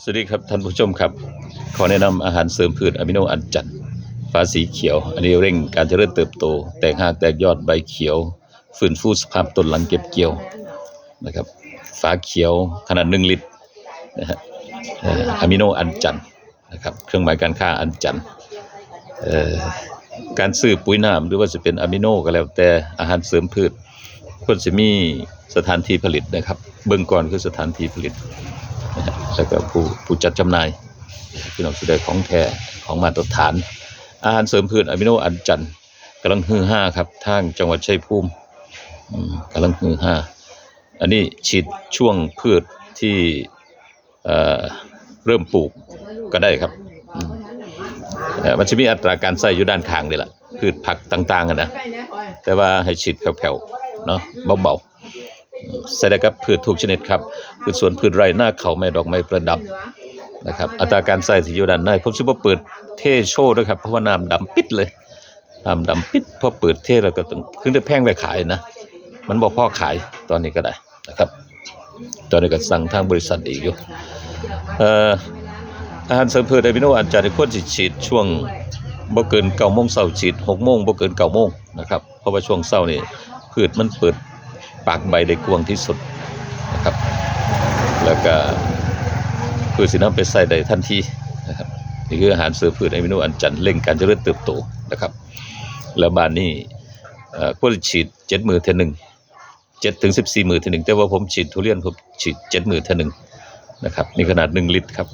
สวัสดีครับท่านผู้ชมครับ ขอแนะนำอาหารเสริมพืชอะมิโนอันจันฟ้าสีเขียว อันนี้เร่งการเจริญเติบโต แตกหากแตกยอดใบเขียว ฟื้นฟูสภาพต้นหลังเก็บเกี่ยวนะครับฟ้าเขียวขนาดหนึ่งลิตรนะฮะเอ่อะมิโนอันจันนะครับเครื่องหมายการค้าอันจันการซื้อปุ๋ยน้ำหรือว่าจะเป็นอะมิโนก็แล้วแต่อาหารเสริมพืชควรจะมีสถานที่ผลิตนะครับ เบื้องก่อนคือสถานที่ผลิต แล้วก็ผู้ผู้จัดจำหน่ายพี่น้องสุดได้ของแท้ของมาตรฐาน อาหารเสริมพืชอะมิโนอันจันกำลังฮือฮาครับทางจังหวัดชัยภูมิกำลังฮือฮาอันนี้ฉีดช่วงพืชที่เริ่มปลูกก็ได้ครับมันจะมีอัตราการใส่อยู่ด้านข้างนี่แหละพืชผักต่างๆอะนะแต่ว่าให้ฉีดแผ่วๆเนาะเบาๆ ใส่ได้กับพืชทุกชนิดครับพืชสวนพืชไร่หน้าเขาไม้ดอกไม้ประดับนะครับ อัตราการใส่ที่อยู่ด้านในผมสิบ่เปิดเทโชด้วยครับเพราะว่าน้ำดำปิดเลยน้ำดำปิดพอเปิดเทแล้วก็ต้องขึ้นได้แพงไปขายนะ มันบ่พอขายตอนนี้ก็ได้นะครับ ตอนนี้ก็สั่งทางบริษัทอีกอยู่อ่อาหารเสริมพืชอะมิโนอันจะควรสิฉีดช่วงบ่เกิน9โมงเช้าฉีด6โมงบ่เกิน9โมงนะครับเพราะว่าช่วงเช้านี่พืชมันเปิด ปากใบได้กวางที่สุดนะครับ แล้วก็พืชสินำไปใส่ได้ทันทีนะครับนี่คืออาหารเสริมพืชอะมิโนอันจันทร์เร่งการเจริญเติบโตนะครับ แล้วบ้านนี้เอ่อควรฉีดเจ็ดมือเท่หนึ่งเจ็ดถึงสิบสี่มือเท่หนึ่งแต่ว่าผมฉีดทุเรียนผมฉีดเจ็ดมือเท่หนึ่งนะครับนี่ขนาดหนึ่งลิตรครับ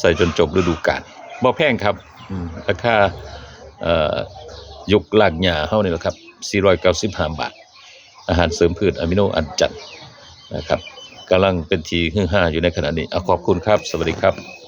ใส่จนจบฤดูกาลบ่แพงครับราคายุคลากหญ้าเฮานี่แหละครับ 495 บาท อาหารเสริมพืชอะมิโนอันจัดนะครับกำลังเป็นทีขึ้นห้าอยู่ในขณะนี้อขอบคุณครับ สวัสดีครับ